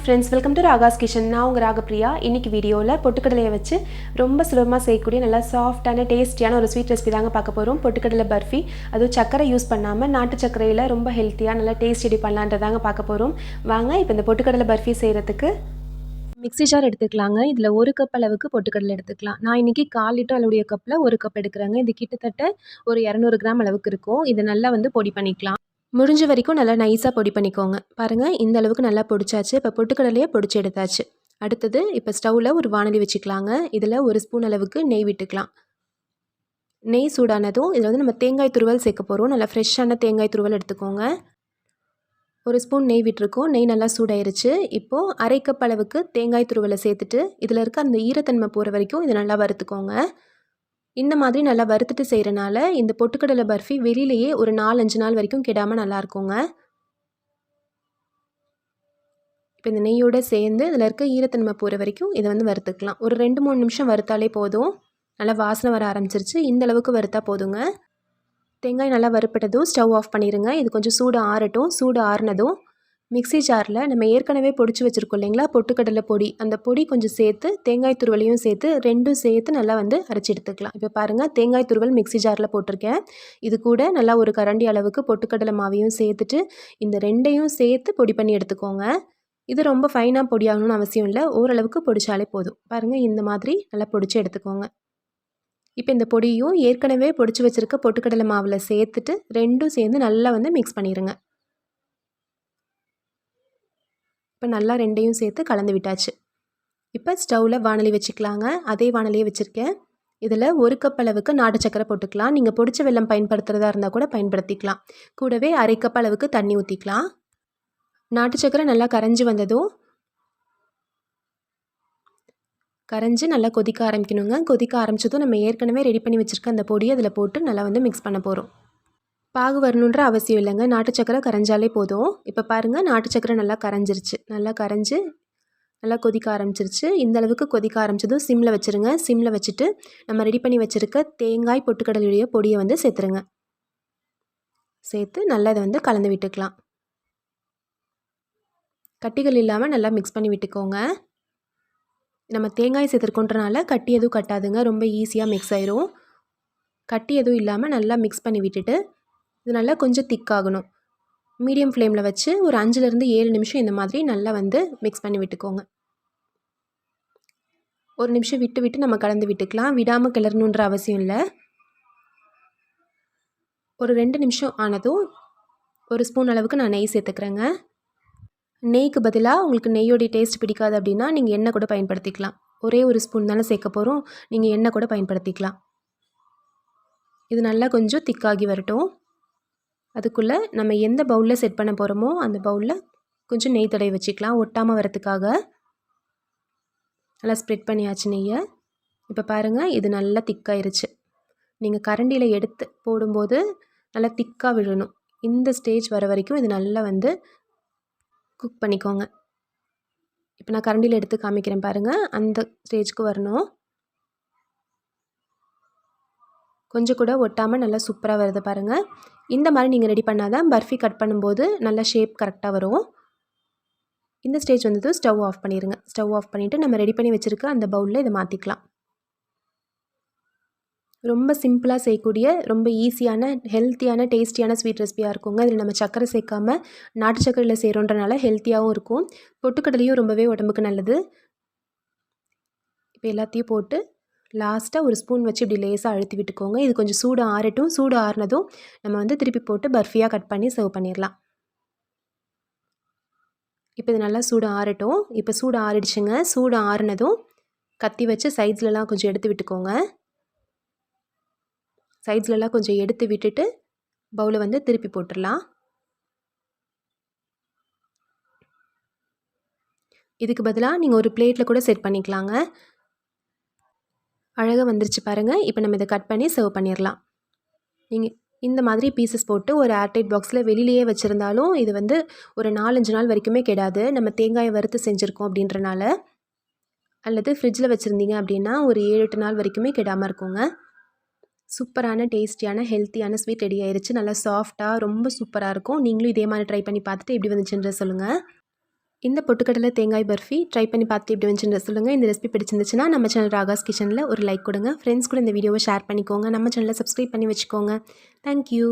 Friends welcome to Raga's kitchen நான் உங்கள் ராகப்பிரியா இன்னைக்கு வீடியோவில் பொட்டுக்கடலையை வச்சு ரொம்ப சுலபமாக செய்யக்கூடிய நல்லா சாஃப்டான டேஸ்டியான ஒரு ஸ்வீட் ரெசிபி தாங்க பார்க்க போகிறோம் பொட்டுக்கடலை பர்ஃபி. அதுவும் சக்கரை யூஸ் பண்ணாமல் நாட்டு சக்கரையில் ரொம்ப ஹெல்த்தியாக நல்லா டேஸ்ட் ரெடி பண்ணலான்றதாங்க பார்க்க போகிறோம் வாங்க இப்போ இந்த பொட்டுக்கடலை பர்ஃபி செய்கிறதுக்கு மிக்ஸி ஜார் எடுத்துக்கலாங்க. இதில் ஒரு கப் அளவுக்கு பொட்டுக்கடலை எடுத்துக்கலாம். நான் இன்றைக்கி கால் லிட்டர் அளவுடைய கப்பில் ஒரு கப் எடுக்கிறேங்க. இது கிட்டத்தட்ட ஒரு இரநூறு கிராம் அளவுக்கு இருக்கும். இதை நல்லா வந்து பொடி பண்ணிக்கலாம். முடிஞ்ச வரைக்கும் நல்லா நைஸாக பொடி பண்ணிக்கோங்க. பாருங்கள் இந்த அளவுக்கு நல்லா பொடிச்சாச்சு. இப்போ பொட்டுக்கடலையே பொடிச்சு எடுத்தாச்சு. அடுத்தது இப்போ ஸ்டவ்வில் ஒரு வானலி வச்சுக்கலாங்க. இதில் ஒரு ஸ்பூன் அளவுக்கு நெய் விட்டுக்கலாம். நெய் சூடானதும் இதில் வந்து நம்ம தேங்காய் துருவல் சேர்க்க போகிறோம் நல்லா ஃப்ரெஷ்ஷான தேங்காய் துருவல் எடுத்துக்கோங்க. ஒரு ஸ்பூன் நெய் விட்டுருக்கோம். நெய் நல்லா சூடாயிருச்சு. இப்போது அரை கப் அளவுக்கு தேங்காய் துருவலை சேர்த்துட்டு இதில் இருக்க அந்த ஈரத்தன்மை போகிற வரைக்கும் இதை நல்லா வறுத்துக்கோங்க. இந்த மாதிரி நல்லா வறுத்துட்டு செய்கிறனால இந்த பொட்டுக்கடலை பர்ஃபி வெளியிலேயே ஒரு நாலஞ்சு நாள் வரைக்கும் கெடாமல் நல்லாயிருக்குங்க இப்போ இந்த நெய்யோடு சேர்ந்து இதில் இருக்க ஈரத்தன்மை போகிற வரைக்கும் இதை வந்து வறுத்துக்கலாம். ஒரு ரெண்டு மூணு நிமிஷம் வறுத்தாலே போதும். நல்லா வாசனை வர ஆரம்பிச்சிருச்சு. இந்த அளவுக்கு வறுத்தா போதுங்க. தேங்காய் நல்லா வறுப்பட்டதும் ஸ்டவ் ஆஃப் பண்ணிடுங்க இது கொஞ்சம் சூடு ஆறட்டும். சூடு ஆறுனதும் மிக்ஸி ஜாரில் நம்ம ஏற்கனவே பொடிச்சு வச்சுருக்கோம் இல்லைங்களா? பொட்டுக்கடலை பொடி. அந்த பொடி கொஞ்சம் சேர்த்து தேங்காய் துருவலையும் சேர்த்து ரெண்டும் சேர்த்து நல்லா வந்து அரைச்சி எடுத்துக்கலாம். இப்போ பாருங்கள் தேங்காய் துருவல் மிக்ஸி ஜாரில் போட்டிருக்கேன். இது கூட நல்லா ஒரு கரண்டி அளவுக்கு பொட்டுக்கடலை மாவையும் சேர்த்துட்டு இந்த ரெண்டையும் சேர்த்து பொடி பண்ணி எடுத்துக்கோங்க. இது ரொம்ப ஃபைனாக பொடியாகணும்னு அவசியம் இல்லை. ஓரளவுக்கு பொடிச்சாலே போதும். பாருங்கள் இந்த மாதிரி நல்லா பொடிச்சு எடுத்துக்கோங்க. இப்போ இந்த பொடியும் ஏற்கனவே பொடிச்சு வச்சுருக்க பொட்டுக்கடலை மாவில் சேர்த்துட்டு ரெண்டும் சேர்ந்து நல்லா வந்து மிக்ஸ் பண்ணிடுங்க இப்போ நல்லா ரெண்டையும் சேர்த்து கலந்து விட்டாச்சு. இப்போ ஸ்டவ்வில் வானலி வச்சுக்கலாங்க. அதே வானலியே வச்சுருக்கேன். இதில் ஒரு கப் அளவுக்கு நாட்டு சக்கரை போட்டுக்கலாம். நீங்கள் பொடிச்ச வெள்ளம் பயன்படுத்துகிறதா இருந்தால் கூட பயன்படுத்திக்கலாம். கூடவே அரை கப் அளவுக்கு தண்ணி ஊற்றிக்கலாம் நாட்டு சக்கரை நல்லா கரைஞ்சி வந்ததும் கரைஞ்சி நல்லா கொதிக்க ஆரம்பிக்கணுங்க. கொதிக்க ஆரம்பித்ததும் நம்ம ஏற்கனவே ரெடி பண்ணி வச்சுருக்க அந்த பொடியை அதில் போட்டு நல்லா வந்து மிக்ஸ் பண்ண போகிறோம் பாகு வரணுன்ற அவசியம் இல்லைங்க. நாட்டு சக்கரை கரைஞ்சாலே போதும். இப்போ பாருங்கள் நாட்டு சக்கரை நல்லா கரைஞ்சிருச்சு. நல்லா கரைஞ்சி நல்லா கொதிக்க ஆரம்பிச்சிருச்சு. இந்த அளவுக்கு கொதிக்க ஆரம்பிச்சதும் சிம்மில் வச்சுருங்க. சிம்மில் வச்சுட்டு நம்ம ரெடி பண்ணி வச்சுருக்க தேங்காய் பொட்டுக்கடலுடைய பொடியை வந்து சேர்த்துருங்க. சேர்த்து நல்லா இதை வந்து கலந்து விட்டுக்கலாம். கட்டிகள் இல்லாமல் நல்லா மிக்ஸ் பண்ணி விட்டுக்கோங்க. நம்ம தேங்காய் சேர்த்துருக்கோன்றனால கட்டி எதுவும் கட்டாதுங்க. ரொம்ப ஈஸியாக மிக்ஸ் ஆயிரும். கட்டி எதுவும் இல்லாமல் நல்லா மிக்ஸ் பண்ணி விட்டுட்டு இது நல்லா கொஞ்சம் திக்காகணும் மீடியம் ஃப்ளேமில் வச்சு ஒரு அஞ்சுலேருந்து ஏழு நிமிஷம் இந்த மாதிரி நல்லா வந்து மிக்ஸ் பண்ணி விட்டுக்கோங்க. ஒரு நிமிஷம் விட்டு விட்டு நம்ம கலந்து விட்டுக்கலாம். விடாமல் கிளறணுன்ற அவசியம் இல்லை. ஒரு ரெண்டு நிமிஷம் ஆனதும் ஒரு ஸ்பூன் அளவுக்கு நான் நெய் சேர்த்துக்கிறேங்க. நெய்க்கு பதிலாக உங்களுக்கு நெய்யோடைய டேஸ்ட் பிடிக்காது அப்படின்னா நீங்கள் எண்ணெய் கூட பயன்படுத்திக்கலாம். ஒரே ஒரு ஸ்பூன் தானே சேர்க்க போகிறோம் நீங்கள் எண்ணெய் கூட பயன்படுத்திக்கலாம். இது நல்லா கொஞ்சம் திக்காகி வரட்டும். அதுக்குள்ளே நம்ம எந்த பவுலில் செட் பண்ண போகிறோமோ அந்த பவுலில் கொஞ்சம் நெய் தடவை வச்சுக்கலாம். ஒட்டாமல் வரத்துக்காக நல்லா ஸ்ப்ரெட் பண்ணியாச்சு நெய்யை. இப்போ பாருங்கள் இது நல்லா திக்காயிருச்சு நீங்கள் கரண்டியில் எடுத்து போடும்போது நல்லா திக்காக விழணும். இந்த ஸ்டேஜ் வர வரைக்கும் இது நல்லா வந்து குக் பண்ணிக்கோங்க. இப்போ நான் கரண்டியில் எடுத்து காமிக்கிறேன் பாருங்கள் அந்த ஸ்டேஜ்க்கு வரணும். கொஞ்சம் கூட ஒட்டாமல் நல்லா சூப்பராக வருது பாருங்கள் இந்த மாதிரி நீங்கள் ரெடி பண்ணால் தான் பர்ஃபி கட் பண்ணும்போது நல்லா ஷேப் கரெக்டாக வரும். இந்த ஸ்டேஜ் வந்தது ஸ்டவ் ஆஃப் பண்ணிடுங்க ஸ்டவ் ஆஃப் பண்ணிவிட்டு நம்ம ரெடி பண்ணி வச்சுருக்க அந்த பவுலில் இதை மாற்றிக்கலாம் ரொம்ப சிம்பிளாக செய்யக்கூடிய ரொம்ப ஈஸியான ஹெல்த்தியான டேஸ்டியான ஸ்வீட் ரெசிபியாக இருக்குங்க. இதில் நம்ம சக்கரை சேர்க்காம நாட்டு சக்கரையில் செய்கிறோன்றனால ஹெல்த்தியாகவும் இருக்கும். பொட்டுக்கடலையும் ரொம்பவே உடம்புக்கு நல்லது. இப்போ எல்லாத்தையும் போட்டு லாஸ்ட்டாக ஒரு ஸ்பூன் வச்சு இப்படி லேசாக அழுத்தி விட்டுக்கோங்க. இது கொஞ்சம் சூடு ஆறட்டும். சூடு ஆறினதும் நம்ம வந்து திருப்பி போட்டு பர்ஃபியாக கட் பண்ணி சர்வ் பண்ணிடலாம் இப்போ இது நல்லா சூடு ஆறட்டும். இப்போ சூடு ஆறிடுச்சுங்க. சூடு ஆறுனதும் கத்தி வச்சு சைட்ஸ்லலாம் கொஞ்சம் எடுத்து விட்டுக்கோங்க. சைட்ஸ்லலாம் கொஞ்சம் எடுத்து விட்டுட்டு பவுலை வந்து திருப்பி போட்டுடலாம் இதுக்கு பதிலாக நீங்கள் ஒரு பிளேட்டில் கூட செட் பண்ணிக்கலாங்க. அழகாக வந்துருச்சு பாருங்கள் இப்போ நம்ம இதை கட் பண்ணி சர்வ் பண்ணிடலாம் நீங்கள் இந்த மாதிரி பீசஸ் போட்டு ஒரு ஏர்டைட் பாக்ஸில் வெளியிலேயே வச்சுருந்தாலும் இது வந்து ஒரு நாலஞ்சு நாள் வரைக்குமே கெடாது. நம்ம தேங்காயை வறுத்து செஞ்சுருக்கோம் அப்படின்றனால. அல்லது ஃப்ரிட்ஜில் வச்சுருந்தீங்க அப்படின்னா ஒரு ஏழு எட்டு நாள் வரைக்குமே கெடாமல் இருக்குங்க. சூப்பரான டேஸ்டியான ஹெல்த்தியான ஸ்வீட் ரெடி ஆயிடுச்சு நல்லா சாஃப்டாக ரொம்ப சூப்பராக இருக்கும். நீங்களும் இதே மாதிரி ட்ரை பண்ணி பார்த்துட்டு எப்படி வந்துச்சுன்ற சொல்லுங்கள் இந்த பொட்டுக்கடலை தேங்காய் பர்ஃபி ட்ரை பண்ணி பார்த்து இப்படி வந்துச்சுன்னு சொல்லுங்கள் இந்த ரெசிபி பிடிச்சிருந்துச்சுன்னா நம்ம சேனல் ராகாஸ் கிச்சனில் ஒரு லைக் கொடுங்க. ஃப்ரெண்ட்ஸ் கூட இந்த வீடியோவை ஷேர் பண்ணிக்கோங்க. நம்ம சேனலை சப்ஸ்கிரைப் பண்ணி வச்சுக்கோங்க. தேங்க்யூ